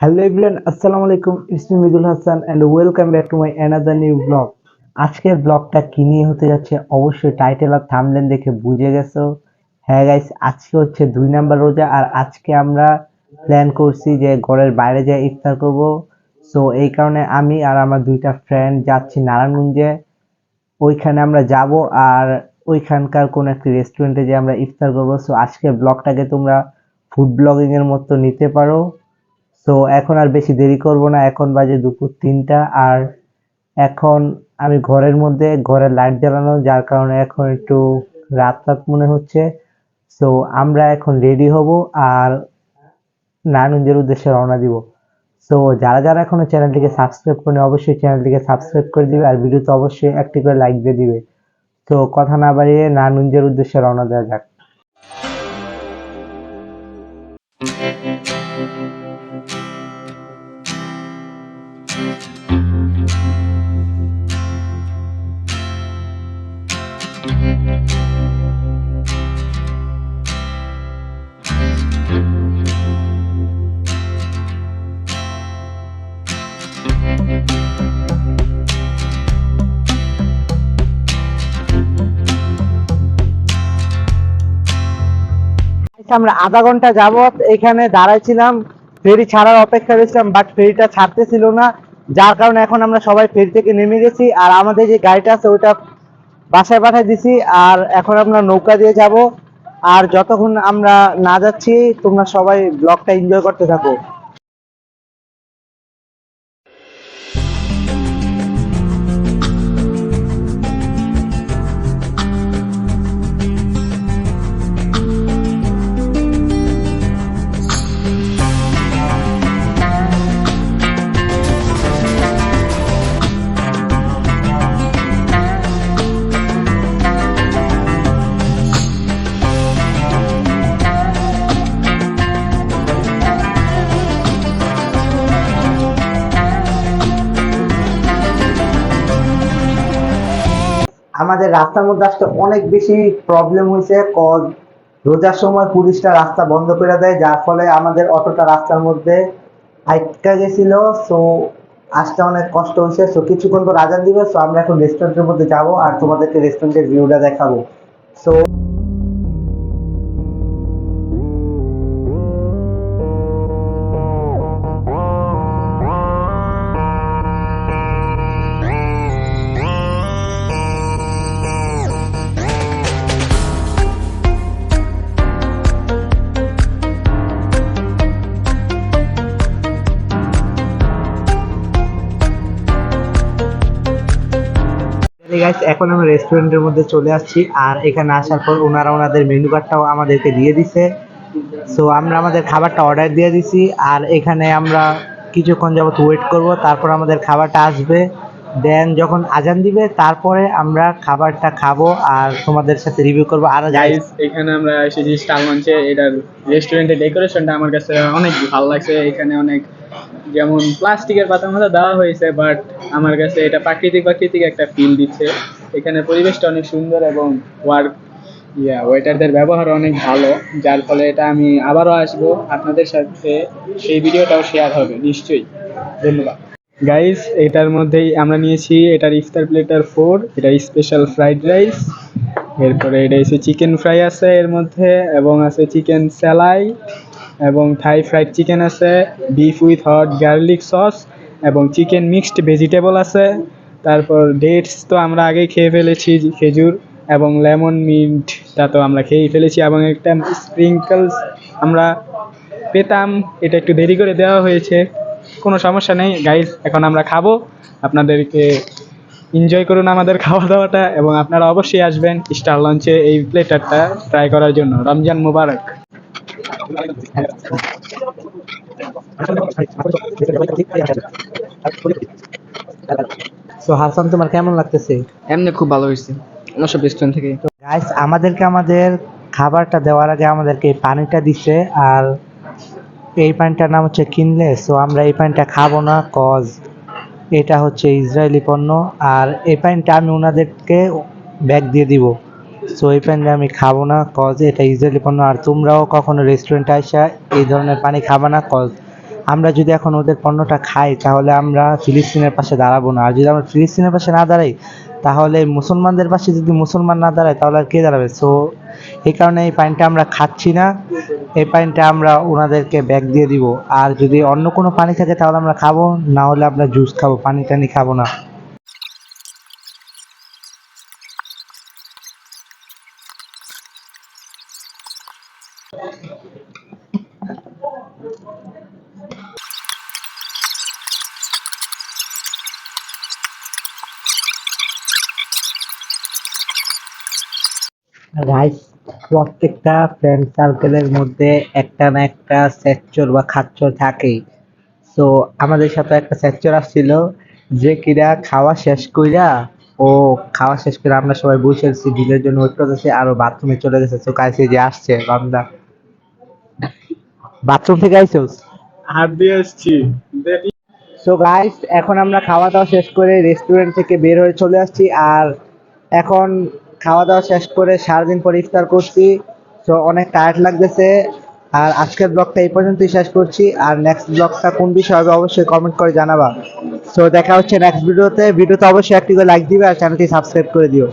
Hello everyone আসসালামু আলাইকুম it's Midul Hasan and welcome back to my another new vlog আজকের ব্লগটা কি নিয়ে হতে যাচ্ছে অবশ্যই টাইটেল আর থামলেন দেখে বুঝে গেছো। হ্যাঁ গাইস আজকে হচ্ছে দুই নাম্বার রোজা আর আজকে আমরা প্ল্যান করছি যে ঘরের বাইরে যেয়ে ইফতার করব। সো এই কারণে আমি আর আমার দুইটা ফ্রেন্ড যাচ্ছি নারায়ণগঞ্জে। ওইখানে আমরা যাব আর ওইখানকার কোনো একটি রেস্টুরেন্টে যে আমরা ইফতার করব। সো আজকের ব্লগটাকে তোমরা ফুড ব্লগিংয়ের মতো নিতে পারো। তো এখন আর বেশি দেরি করব না। এখন বাজে দুপুর তিনটা আর এখন আমি ঘরের মধ্যে ঘরের লাইট জ্বালানো, যার কারণে এখন একটু রাত রাত মনে হচ্ছে। তো আমরা এখন রেডি হব আর নারায়ণগঞ্জের উদ্দেশ্যে রওনা দিব। তো যারা যারা এখনও চ্যানেলটিকে সাবস্ক্রাইব করেনি, অবশ্যই চ্যানেলটিকে সাবস্ক্রাইব করে দিবে আর ভিডিওতে অবশ্যই একটি করে লাইক দিয়ে দিবে। তো কথা না বাড়িয়ে নারায়ণগঞ্জের উদ্দেশ্যে রওনা দেওয়া যাক। আমরা আধা ঘণ্টা যাবত এখানে দাঁড়াইছিলাম। ফেরি ছাড়ার অপেক্ষা রয়েছিলাম বাট ফেরিটা ছাড়তেছিল না। যার কারণে এখন আমরা সবাই ফেরি থেকে নেমে গেছি। আর আমাদের যে গাড়িটা আছে, ওইটা বাসায় পাঠিয়ে দিছি। আর এখন আমরা নৌকা দিয়ে যাব। আর যতক্ষণ আমরা না যাচ্ছি, তোমরা সবাই ব্লগটা এনজয় করতে থাকো। আমাদের রাস্তার মধ্যে আসতে অনেক বেশি প্রবলেম হয়েছে। কজ রোজার সময় পুলিশটা রাস্তা বন্ধ করে দেয়, যার ফলে আমাদের অটোটা রাস্তার মধ্যে আটকা গেছিল। সো আসতে অনেক কষ্ট হয়েছে। সো কিছুক্ষণ তো আজান দিবে। সো আমরা এখন রেস্টুরেন্টের মধ্যে যাব আর তোমাদেরকে রেস্টুরেন্টের ভিউটা দেখাবো। সো এখন আমরা রেস্টুরেন্টের মধ্যে চলে আসছি। আর এখানে আসার পর ওনারা ওনাদের মেনু কার্ডটাও আমাদেরকে দিয়ে দিছে। সো আমরা আমাদের খাবারটা অর্ডার দিয়ে দিছি। আর এখানে আমরা কিছুক্ষণ যাবত ওয়েট করব, তারপর আমাদের খাবারটা আসবে। দেন যখন আজান দিবে, তারপরে আমরা খাবারটা খাব আর তোমাদের সাথে রিভিউ করব। আর গাইস এখানে আমরা এসেছি স্টার মঞ্চে। এটার রেস্টুরেন্টের ডেকোরেশনটা আমার কাছে অনেক ভালো লাগছে। এখানে অনেক, যেমন প্লাস্টিকের পাতার মতো দেওয়া হয়েছে বাট আমার কাছে এটা প্রাকৃতিক প্রাকৃতিক একটা ফিল দিচ্ছে। এখানে পরিবেশটা অনেক সুন্দর এবং ওয়ার্ক ইয়া ওয়েটারদের ব্যবহার অনেক ভালো। যার ফলে এটা আমি আবারও আসব আপনাদের সাথে। সেই ভিডিওটাও শেয়ার হবে, নিশ্চয়ই। ধন্যবাদ। গাইস এটার মধ্যেই আমরা নিয়েছি, এটার ইফতার প্লেটার ফোর এটা স্পেশাল ফ্রাইড রাইস এরপরে এটা এসে চিকেন ফ্রাই আছে এর মধ্যে, এবং আছে চিকেন স্যালাই এবং থাই ফ্রাইড চিকেন আছে beef with hot garlic sauce এবং চিকেন মিক্সড ভেজিটেবল আছে। তারপর ডেটস তো আমরা আগেই খেয়ে ফেলেছি, খেজুর এবং লেমন মিন্টটা তো আমরা খেয়েই ফেলেছি এবং একটা স্প্রিঙ্কলস আমরা পেতাম, এটা একটু দেরি করে দেওয়া হয়েছে। কোনো সমস্যা নেই গাইস এখন আমরা খাব। আপনাদেরকে এনজয় করুন আমাদের খাওয়া দাওয়াটা এবং আপনারা অবশ্যই আসবেন স্টার লঞ্চে এই প্লেটারটা ট্রাই করার জন্য। রমজান মুবারক। সো হাসান তোমার কেমন লাগতেছে? এমনি খুব ভালো হয়েছে। নশো রেস্টুরেন্ট থেকে গাইস আমাদেরকে আমাদের খাবারটা দেওয়ার আগে আমাদেরকে পানিটা দিছে আর এই পানিটার নাম হচ্ছে কিনলে সো আমরা এই পানিটা খাব না কজ এটা হচ্ছে ইসরায়েলি পণ্য আর এই পানিটা আমি ওনাদেরকে ব্যাগ দিয়ে দিব। সো এই পানিটা আমি খাব না কজ এটা ইসরায়েলি পণ্য আর তোমরাও কখনো রেস্টুরেন্টে আসা এই ধরনের পানি খাবা না কজ আমরা যদি এখন ওদের পণ্যটা খাই, তাহলে আমরা ফিলিস্তিনের পাশে দাঁড়াবো না। আর যদি আমরা ফিলিস্তিনের পাশে না দাঁড়াই, তাহলে মুসলমানদের পাশে যদি মুসলমান না দাঁড়ায়, তাহলে আর কে দাঁড়াবে? সো এই কারণে এই পানিটা আমরা খাচ্ছি না। এই পানিটা আমরা ওনাদেরকে ব্যাগ দিয়ে দিব। আর যদি অন্য কোনো পানি থাকে, তাহলে আমরা খাব, না হলে আমরা জুস খাব, পানি টানি খাব না। গাইস প্রত্যেকটা ফ্রেন্ড সার্কেলের মধ্যে একটা না একটা স্যাকচর বা খাচ্চর থাকেই। তো আমাদের সাথে একটা স্যাকচর আসছিল যে কিরা খাওয়া শেষ কইরা ও খাওয়া শেষ করে আমরা সবাই বসে আছি বিলের জন্য ওয়েট করতেছি আর বাথরুমে চলে গেছে। তো কাছে যে আসছে বান্দা। বাথরুম থেকে আইছোস হাত দিয়ে আসছি। সো গাইস এখন আমরা খাওয়া দাওয়া শেষ করে রেস্টুরেন্ট থেকে বের হয়ে চলে আসছি আর এখন খাওয়া দাওয়া শেষ করে সারাদিন পর ইফতার করছি। তো অনেক টায়ার্ড লাগতেছে। আর আজকের ব্লগটা এই পর্যন্তই শেষ করছি। আর নেক্সট ব্লগটা কোন বিষয় হবে অবশ্যই কমেন্ট করে জানাবা। তো দেখা হচ্ছে নেক্সট ভিডিওতে ভিডিওতে অবশ্যই একটি করে লাইক দিবে আর চ্যানেলটি সাবস্ক্রাইব করে দিও।